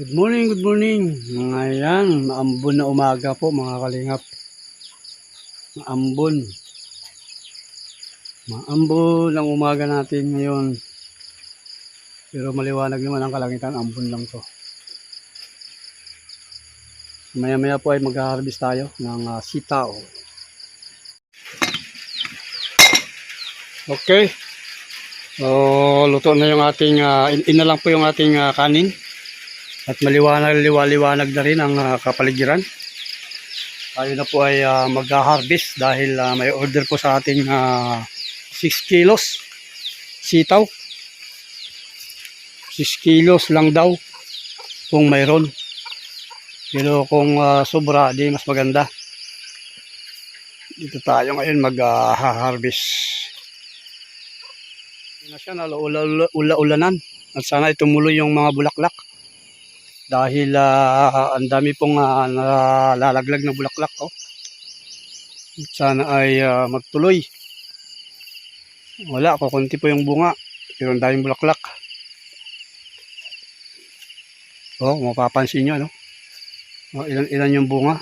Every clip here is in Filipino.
Good morning, good morning. Ngayon, maambon na umaga po mga kalingap. Maambon. Maambon ang umaga natin ngayon. Pero maliwanag naman ang kalangitan, ambon lang to. Maya maya po ay mag-harvest tayo ng uh, sitaw. Okay. So, luto na yung ating, uh, in, lang po yung ating ah, kanin. At maliwanag, liwaliwanag na rin ang ah, kapaligiran. Tayo na po ay ah, mag-harvest dahil ah, may order po sa ating ah, 6 kilos sitaw. 6 kilos lang daw kung mayroon. Pero kung ah, sobra, di mas maganda. Dito tayo ngayon mag-harvest. Hindi na siya, ula-ulanan. At sana itumuloy yung mga bulaklak dahil ah, ang dami pong ah, nalalaglag na bulaklak oh. sana ay ah, magtuloy wala kukunti po yung bunga pero ang daming bulaklak oh mapapansin nyo no oh, ilan ilan yung bunga?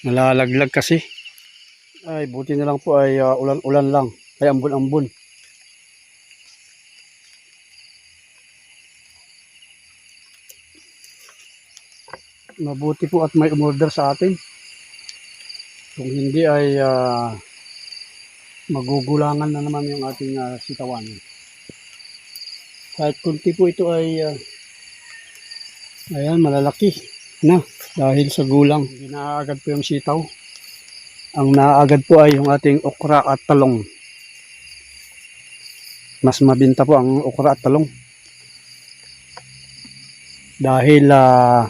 Nalalaglag kasi. Ay buti na lang po ay ah, ulan ulan lang. Ay ambon ambon mabuti po at may umorder sa atin. Kung hindi ay ah, magugulangan na naman yung ating ah, sitawan. Kahit kunti po ito ay ah, ayan, malalaki na dahil sa gulang. Hindi po yung sitaw. Ang naaagad po ay yung ating okra at talong. Mas mabinta po ang okra at talong. Dahil ah,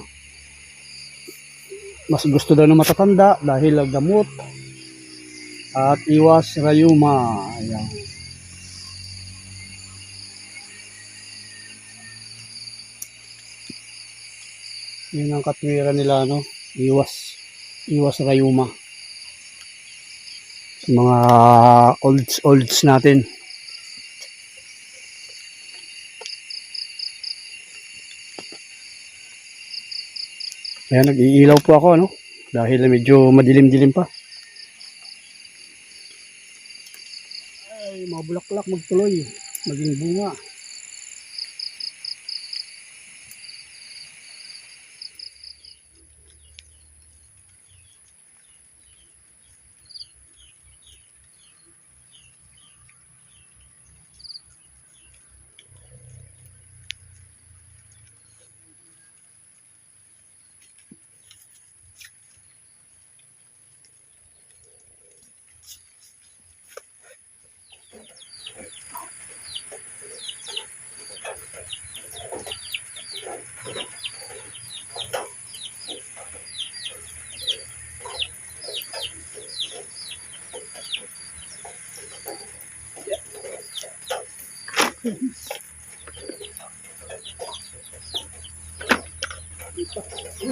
mas gusto daw ng matatanda dahil gamot at iwas rayuma. Ayan. Yun ang katwiran nila, no? Iwas. Iwas rayuma. Sa mga olds, olds natin. Ayan, nag-iilaw po ako, no? Dahil medyo madilim-dilim pa. Ay, mga bulaklak magtuloy. Maging bunga.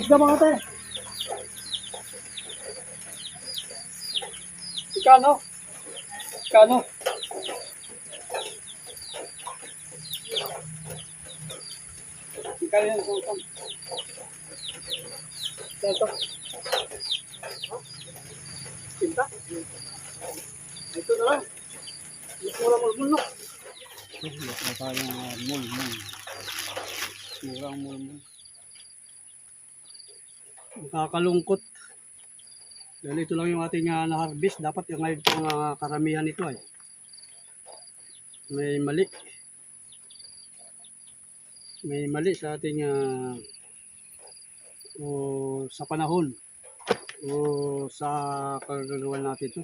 Isda mga te. Ikano? Ikano? Ikano yan kung saan? Dito. Pinta? Ito na lang. Mura mulmul no? Mura tayong mulmul. Murang mulmul nakakalungkot. Dahil ito lang yung ating uh, na-harvest. Dapat yung ngayon pang uh, karamihan nito ay may mali. May mali sa ating uh, o sa panahon o sa kagagawa natin ito.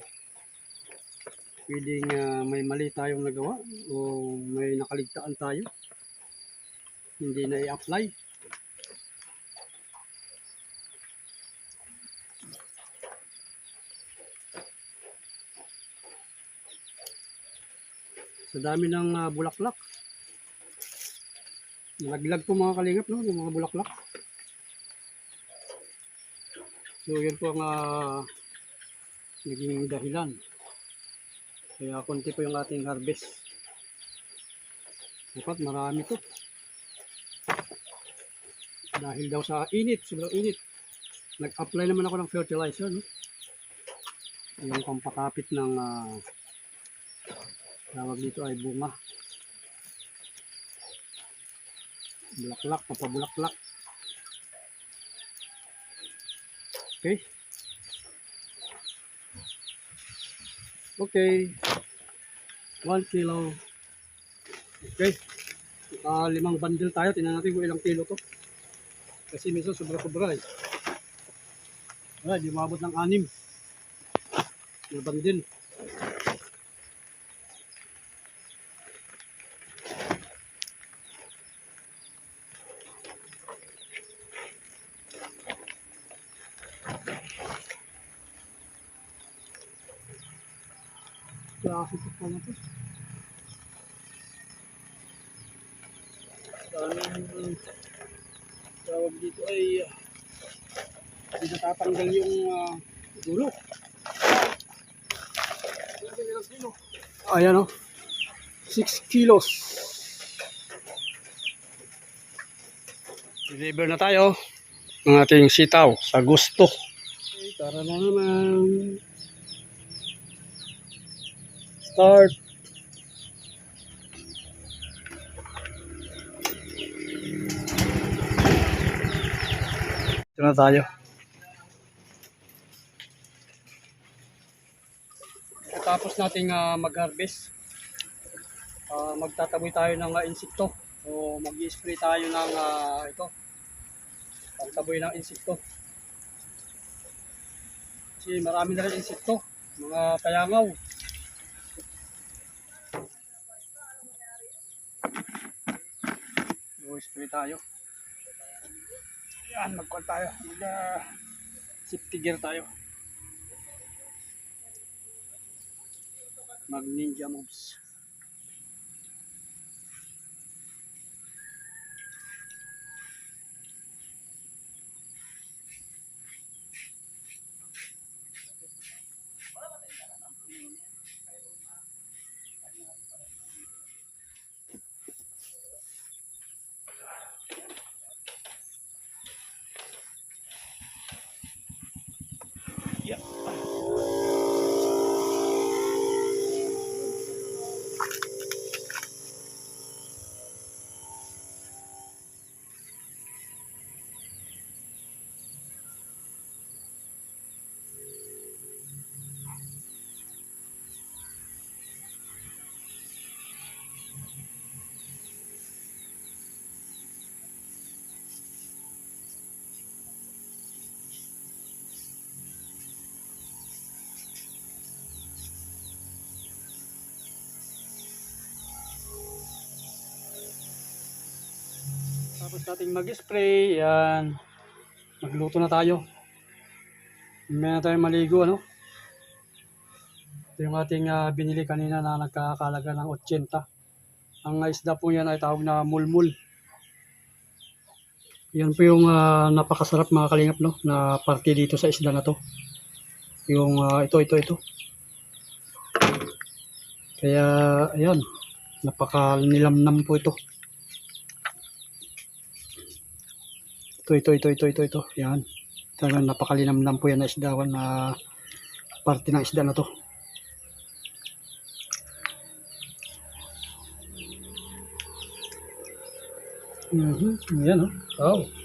Pwedeng uh, may mali tayong nagawa o may nakaligtaan tayo. Hindi na i-apply. Sa dami ng ah, bulaklak. Nalaglag po mga kalingap, no? Yung mga bulaklak. So, yun po ang ah, naging dahilan. Kaya konti po yung ating harvest. Dapat marami to. Dahil daw sa init, sobrang init. Nag-apply naman ako ng fertilizer, no? Yung pampakapit ng ah, tawag dito ay bunga. Bulaklak, papabulaklak. Okay. Okay. One kilo. Okay. Uh, limang bundle tayo. Tingnan natin kung ilang kilo to. Kasi minsan sobra-sobra eh. Wala, di umabot ng anim. Na bundle. Klase pa pala to. Daming tawag dito ay hindi natatanggal yung uh, dulo. Ayan o. 6 kilos. Deliver na tayo ng ating sitaw sa gusto. Okay, tara na naman. Start. Ito na tayo. Tapos nating ah, mag-harvest, ah, magtataboy tayo ng ah, insekto. O mag-spray tayo ng ah, ito, pagtaboy ng insekto. Kasi marami na rin insekto, mga payangaw. Spray tayo. Yan, magkuhan tayo. Mag, uh, safety gear tayo. Mag ninja moves. Nating mag-spray, yan. Magluto na tayo. Hindi na tayo maligo, ano? Ito yung ating ah, binili kanina na nagkakalaga ng 80. Ang isda po yan ay tawag na mulmul. Yan po yung ah, napakasarap mga kalingap, no? Na parte dito sa isda na to. Yung ah, ito, ito, ito. Kaya, ayan. Napakanilamnam po ito. Ito, ito, ito, ito, ito, ito. Yan. Talagang napakalinamnam po yan na isdawan na parte ng isda na to. Mhm, yan oh. Wow.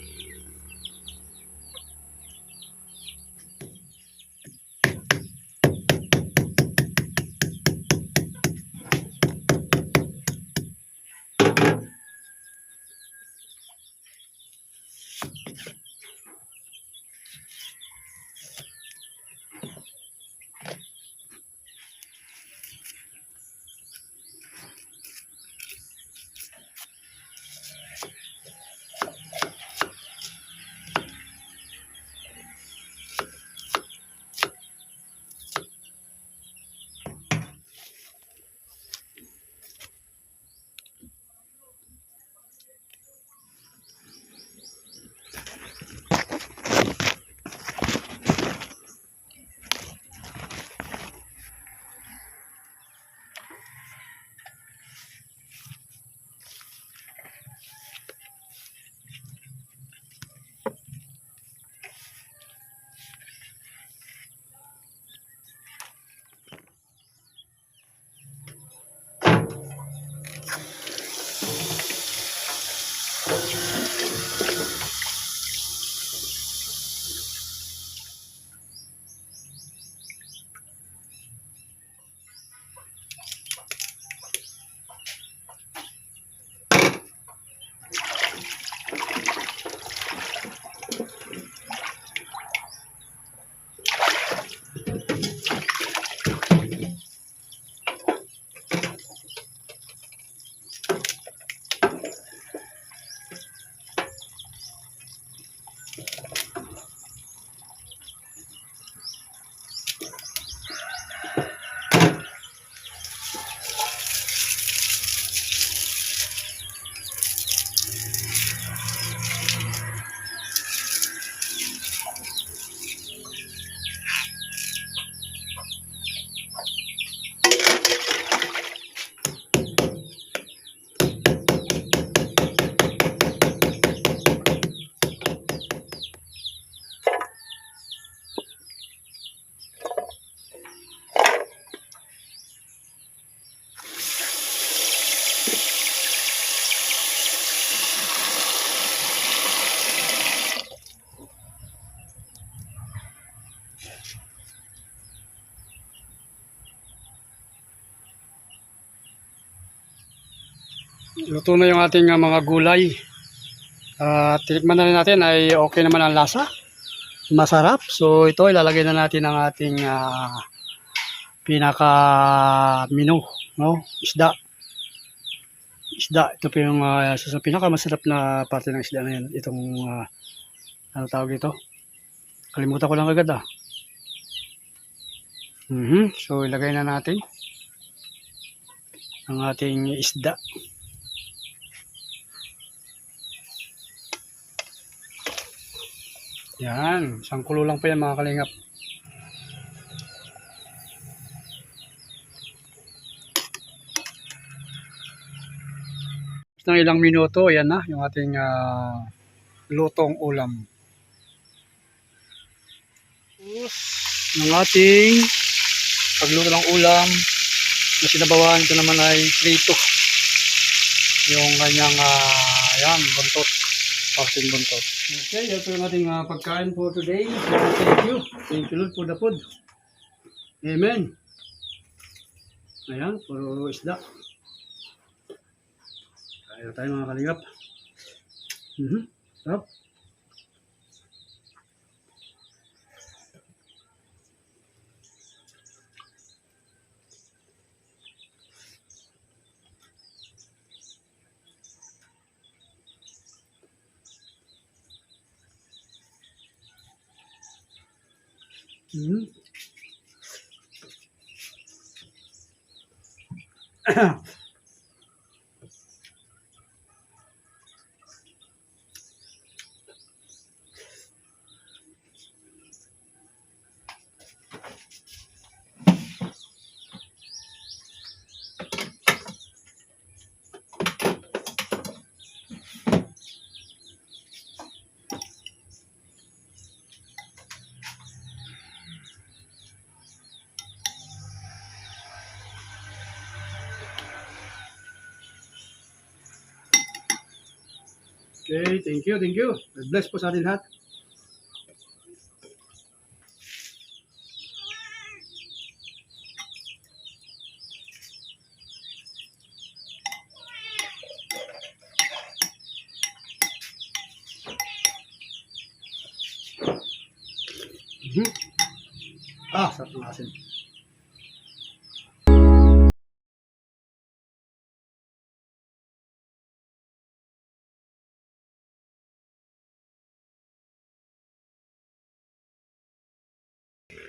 Luto na yung ating ah, mga gulay. At tinikman na rin natin ay okay naman ang lasa. Masarap. So ito ilalagay na natin ang ating ah, pinaka menu, no? Isda. Isda. Ito po yung ah, isa sa pinaka masarap na parte ng isda na yan. Itong ah, ano tawag ito? Kalimutan ko lang agad ah. Mhm. So ilagay na natin ang ating isda. Yan, isang kulo lang po yan mga kalingap. Tapos ng ilang minuto, yan na, yung ating ah, lutong ulam. Ng ating pagluto ng ulam na sinabawan ko naman ay prito. Yung kanyang, ah, yan, buntot. Pasting buntot. Okay, ito yung ating ah, pagkain for today. So, thank you. Thank you Lord for the food. Amen. Ayan, puro isda. Kaya tayo mga kalingap. Mhm. Sarap. Mhm. Okay, thank you, thank you. Bless po sa atin lahat. Mhm. Ah, sarap ng asin.